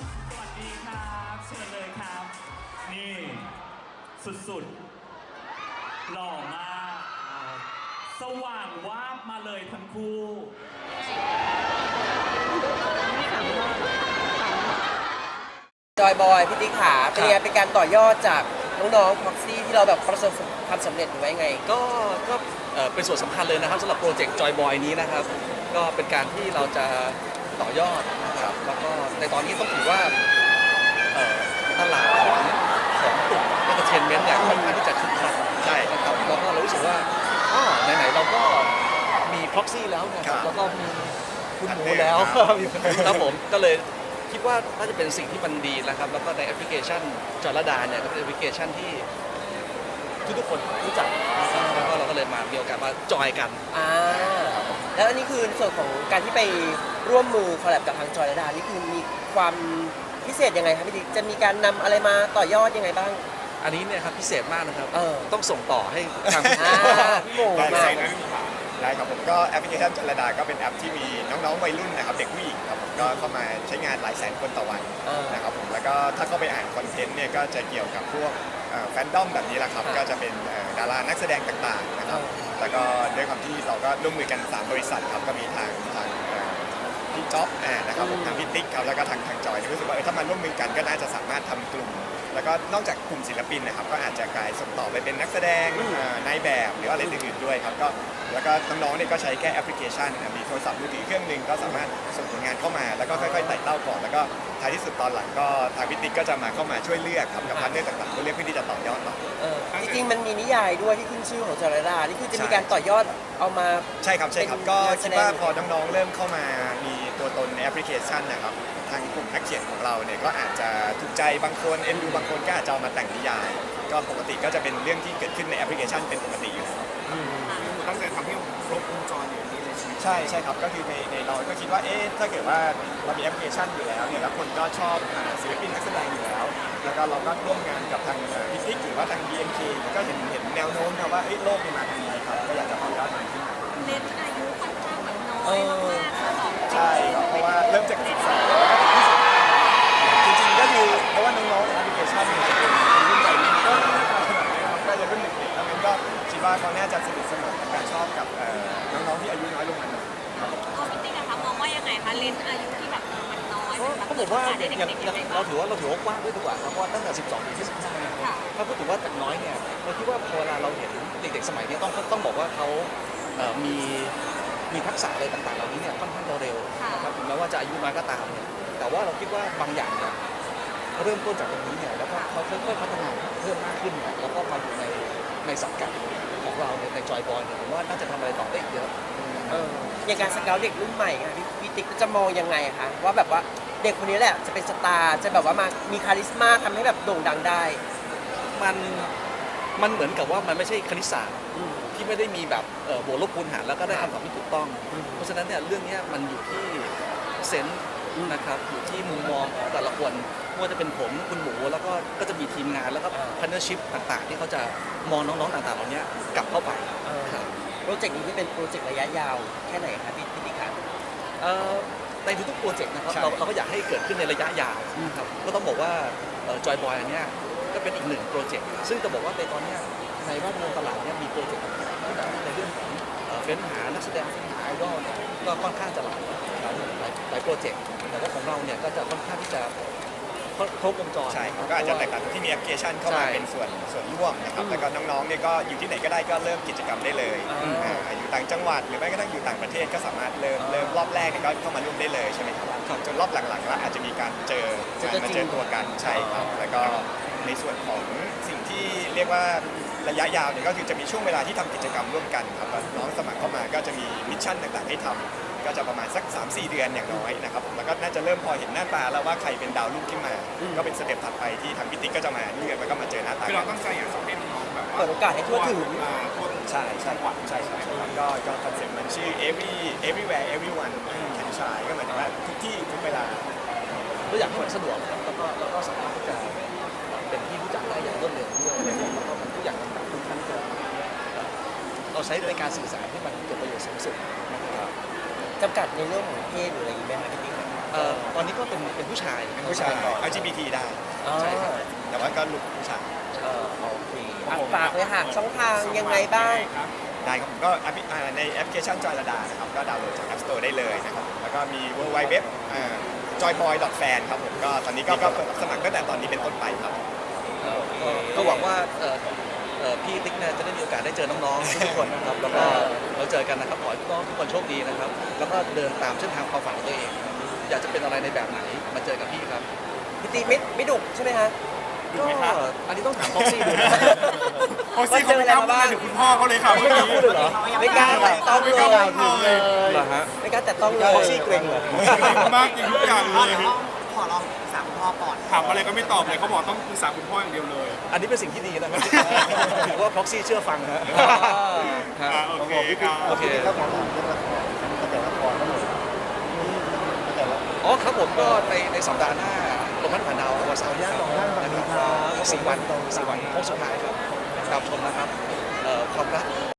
สวัสดีครับเชิญเลยครับ นี่สุดๆ หล่อมาก สว่างวาบมาเลยทั้งคู่จอยบอยพี่ติ๊กขาเป็นยังไงเป็นการต่อยอดจากน้องๆพ็อกซี่ที่เราแบบประสบความสำเร็จหรือว่ายังไง ก็ก็เอ่อเป็นส่วนสำคัญเลยนะครับสำหรับโปรเจกต์จอยบอยนี้นะครับ ก็เป็นการที่เราจะต่อยอดนะครับ แล้วก็ในตอนนี้ต้องถือว่าเอ่อตลาดของของกลุ่มเอนเตอร์เทนเมนต์เนี่ยค่อนข้างที่จะคึกคักใช่นะครับแล้วก็เรารู้สึกว่าอ๋อไหนๆเราก็มีพ็อกซี่แล้วนะครับแล้วก็มีคุณหมูแล้วครับผมก็เลยคิดว่าน่าจะเป็นสิ่งที่มันดีนะครับ แล้วก็ในแอปพลิเคชันจอรดาเนี่ยก็เป็นแอปพลิเคชันที่ ทุกๆคนรู้จักนะครับแล้วก็เราก็เลยมามีโอกาสมาจอยกัน อ่า แล้วอันนี้คือในส่วนของการที่ไปร่วมมือคอลแลบกับทางจอยและดานี่คือมีความพิเศษยังไงครับพี่ติ๊กจะมีการนำอะไรมาต่อยอดยังไงบ้าง อันนี้เนี่ยครับพิเศษมากนะครับ เออ ต้องส่งต่อให้ทาง อ่าพี่โมได้มาใช่นะได้ครับผมก็แอปพลิเคชันจันรดาก็เป็นแอปที่มีน้องๆวัยรุ่นนะครับเด็กผู้หญิงครับผมก็เข้ามาใช้งานหลายแสนคนต่อวันเออ นะครับผมแล้วก็ถ้าเข้าไปอ่านคอนเทนต์เนี่ยก็จะเกี่ยวกับพวก แฟนดอมแบบนี้แหละครับครับ ก็จะเป็นเอ่อดารานักแสดงต่างๆนะครับเออแล้วก็ด้วยความที่เราก็ร่วมมือกัน 3 บริษัทครับก็มีทางทางเอ่อพี่จ๊อบอ่านะครับผมทางพี่ติ๊กครับแล้วก็ทางทางจอยรู้สึกว่าเออถ้ามันร่วมมือกันก็น่าจะสามารถทำกลุ่ม แล้วก็นอกจากกลุ่มศิลปินนะครับ ก็อาจจะกลายส่งต่อไปเป็นนักแสดงเอ่อนายแบบหรืออะไรอื่นๆด้วยครับก็แล้วก็น้องๆเนี่ยก็ใช้แค่แอปพลิเคชันมีโทรศัพท์มือถือเครื่องหนึ่งก็สามารถส่งผลงานเข้ามา แล้วก็ค่อยๆไต่เต้าก่อนแล้วก็ท้ายที่สุดตอนหลังก็ทางพิติกก็จะมาเข้ามาช่วยเลือกครับกับพาร์ทเนอร์ต่างๆเพื่อเลือกเพื่อที่จะต่อยอดต่อ เออจริงๆมันมีนิยายด้วยที่ขึ้นชื่อของจอยและดานี่คือจะมีใช่การต่อยอดเอามา ใช่ครับใช่ครับเป็นก็งานแสคิดดงว่าพอน้องๆเริ่มเข้ามามี ตัวตนในแอปพลิเคชันนะครับทางกลุ่มนักเขียนของเราเนี่ยก็อาจจะถูกใจบางคนเอ็นดูบางคนก็อาจจะเอามาแต่งนิยาย ก็ปกติก็จะเป็นเรื่องที่เกิดขึ้นในแอปพลิเคชันเป็นปกติอยู่แล้วตั้งใจทำให้ครบวงจรอย่างนี้เลยใช่ไหมใช่ใช่ครับก็คือในในเราก็คิดว่าเอ๊ะถ้าเกิดว่าเรามีแอปพลิเคชันอยู่แล้วเนี่ยแล้วคนก็ชอบอ่าศิลปินนักแสดงอยู่แล้ว แล้วก็เราก็ร่วมงานกับทางพิทิกหรือว่าทาง BNK ก็เห็นเห็นแนวโน้มนะว่าเอ้ยโลกมันมาทางนี้ครับก็อยากจะต่อยอดมันขึ้นมา เน้นอายุค่อนข้างแบบน้อยมากๆค่ะสอง ใช่ครับเพราะว่าเริ่มจากศึกษาจริงๆก็คือเพราะว่าน้องๆในแอปพลิเคชันเนี่ยจะเป็นรุ่นใหญ่รุ่นก็ไม่ต่างขนาดนี้ครับก็จะรุ่นเด็กๆแล้วมันก็คิดว่าเขาน่าจะสนิทสนมกับการชอบกับเอ่อน้องๆที่อายุน้อยลงมาหน่อย ตัวพี่ติ๊กอะคะมองว่ายังไงคะเลนส์อายุที่แบบมันน้อยก็มันแบบก็ผมว่าเปิดโอกสให้อย่างเด็กๆยังไงเราบ้าง ถือว่าเราถือว่ากว้างด้วยดีกว่าครับเพราะว่าตั้งแต่ 12ถึง25นะครับค่ะถ้าพูดถึงว่าจากน้อยเนี่ยเราคิดว่าพอเวลาเราเห็นเด็กๆสมัยนี้ต้องต้องบอกว่าเขาเอ่อมี มีทักษะอะไรต่างๆเหล่านี้เนี่ยค่อนข้างจะเร็วนะครับถึงแม้ว่าจะอายุน้อยก็ตามเนี่ยแต่ว่าเราคิดว่าบางอย่างเนี่ยเริ่มต้นจากตรงนี้เนี่ยแล้วก็เขาค่อยๆพัฒนาเพิ่มมากขึ้นเนี่ยแล้วก็มาอยู่ในในสังกัดของเราในในจอยบอลเนี่ยผมว่าน่าจะทำอะไรต่อได้อีกเยอะ เอออย่างการสเกลเด็กรุ่นใหม่ค่ะพี่พี่ติ๊กจะมองยังไงคะว่าแบบว่าเด็กคนนี้แหละจะเป็นสตาร์จะแบบว่ามามีคาริสมาทำให้แบบโด่งดังได้ มันมันเหมือนกับว่ามันไม่ใช่คณิตศาสตร์ อืม ที่ไม่ได้มีแบบเอ่อบวกลบคูณหารแล้วก็ได้ครับคำตอบที่ถูกต้องอืมเพราะฉะนั้นเนี่ยเรื่องเนี้ยมันอยู่ที่เซนส์อืมนะครับอยู่ที่มุมมองของแต่ละคนไม่ว่าจะเป็นผมคุณหมูแล้วก็ก็จะมีทีมงานแล้วก็อ่าพาร์เนอร์ชิพต่างๆ ที่เขาจะมองน้องๆต่างๆเหล่านี้กลับเข้าไปเออครับ โปรเจกต์นี้ที่เป็นโปรเจกต์ระยะยาวแค่ไหนคะพี่พี่ติ๊กคะเอ่อในทุกๆโปรเจกต์นะครับใช่เราเราก็อยากให้เกิดขึ้นในระยะยาวนะครับก็ต้องบอกว่าจอยบอยอันเนี้ยก็เป็นอีกหนึ่งโปรเจกต์ซึ่งจะบอกว่าในตอนเนี้ย ในแวดวงตลาดเนี่ยมีโปรเจกต์ต่างๆที่ในเรื่องของเอ่อเฟ้นหานักแสดงเฟ้นหาไอดอลเนี่ยก็ค่อนข้างจะหลายหลายหลายหลายโปรเจกต์แต่ว่าของเราเนี่ยก็จะค่อนข้างที่จะครบวงจร ใช่ครับก็อาจจะแตกต่างตรงที่มีแอปพลิเคชันเข้ามาใช่เป็นส่วนส่วนร่วมนะครับแล้วก็น้องๆเนี่ยก็อยู่ที่ไหนก็ได้ก็เริ่มกิจกรรมได้เลยอ่าอ่าอยู่ต่างจังหวัดหรือแม้กระทั่งอยู่ต่างประเทศก็สามารถเริ่มเริ่มรอบแรกเนี่ยก็เข้ามาร่วมได้เลยใช่ไหมครับจนรอบหลังๆแล้วอาจจะมีการเจอเจอตัวมาจริง เจอตัวกันใช่ครับแล้วก็ในส่วนของสิ่งที่เรียกว่า ระยะยาวเนี่ยก็คือจะมีช่วงเวลาที่ทำกิจกรรมร่วมกันครับน้องสมัครเข้ามาก็จะมีมิชชั่นต่างๆ ให้ทำก็จะประมาณสัก 3-4 เดือนอย่างน้อยนะครับผมแล้วก็น่าจะเริ่มพอเห็นหน้าตาแล้วว่าใครเป็นดาวรุ่งขึ้นมา ก็เป็นสเต็ปถัดไปที่ทางพิติกก็จะมาเลือกแล้วก็มาเจอหน้าตาคือเราตั้งใจอยากจะให้น้องแบบว่าเปิดโอกาสให้ทั่วถึงอ่าทั่วถึงใช่ใช่ครับใช่ใช่ก็ก็คอนเซ็ปต์มันชื่อ every everywhere everyone can try ก็หมายถึงว่าทุกที่ทุกเวลาเราอยากให้มันสะดวกแล้วก็แล้วก็สามารถที่จะ เราใช้ในการสื่อสารให้มันเกิดประโยชน์สูงสุดนะครับจำกัดในเรื่องของเพศหรืออะไรอย่างนี้ไหมคะพี่ติ๊กเอ่อตอนนี้ก็เป็นเป็นผู้ชายเป็นผู้ชาย LGBT ได้อ๋อใช่ครับแต่ว่าก็ลุกผู้ชายเออโอเคอะฝากเลยค่ะช่องทางยังไงบ้าง ได้ครับผมก็แอปพลิอ่าในแอปพลิเคชันจอยระดานะครับก็ดาวน์โหลดจาก App Store ได้เลยนะครับแล้วก็มี w w w joyboy.fan ครับผมก็ตอนนี้ก็ก็เปิดรับสมัครตั้งแต่ตอนนี้เป็นต้นไปครับ ก็ก็หวังว่าเอ่อ เอ่อพี่ติ๊กเนี่ยจะได้มีโอกาสได้เจอน้องๆทุกๆคนนะครับแล้วก็เราเจอกันนะครับขอให้น้องทุกคนโชคดีนะครับ แล้วก็เดินตามเส้นทางความฝันของตัวเองอยากจะเป็นอะไรในแบบไหนมาเจอกับพี่ครับพี่ตีไม่ไม่ดุใช่ไหมคะก็อันนี้ต้องถามพ็อกซี่ดูนะ โอ้ซี่เขาไม่กล้าพูดอะไรถึงคุณพ่อเขาเลยครับไม่กล้าพูดเลยเหรอ ไม่กล้าแตะต้องไม่เลกล้าพูดเลย เหรอฮะ ไม่กล้าแตะต้องเลยพ็อกซี่เกรงเหรอมากจริงทุกอย่างเลยข อลองปรึกษาคุณพ่อก่อน ถามอะไรก็ไม่ตอบเลยเขาบอกต้องปรึกษาคุณพ่ออย่างเดียวเลย อันนี้เป็นสิ่งที่ดีนะครับ ถือว่าพ็อกซี่เชื่อฟังฮะ อ่าโอเคครับโอเคอ๋อครับผมก็ในในสัปดาห์หน้าลมพัดผ่านดาววันเสาร์นี้ครับนะครับสี่วันสี่วันโค้งสุดท้ายครับตามชมนะครับเอ่อความรัก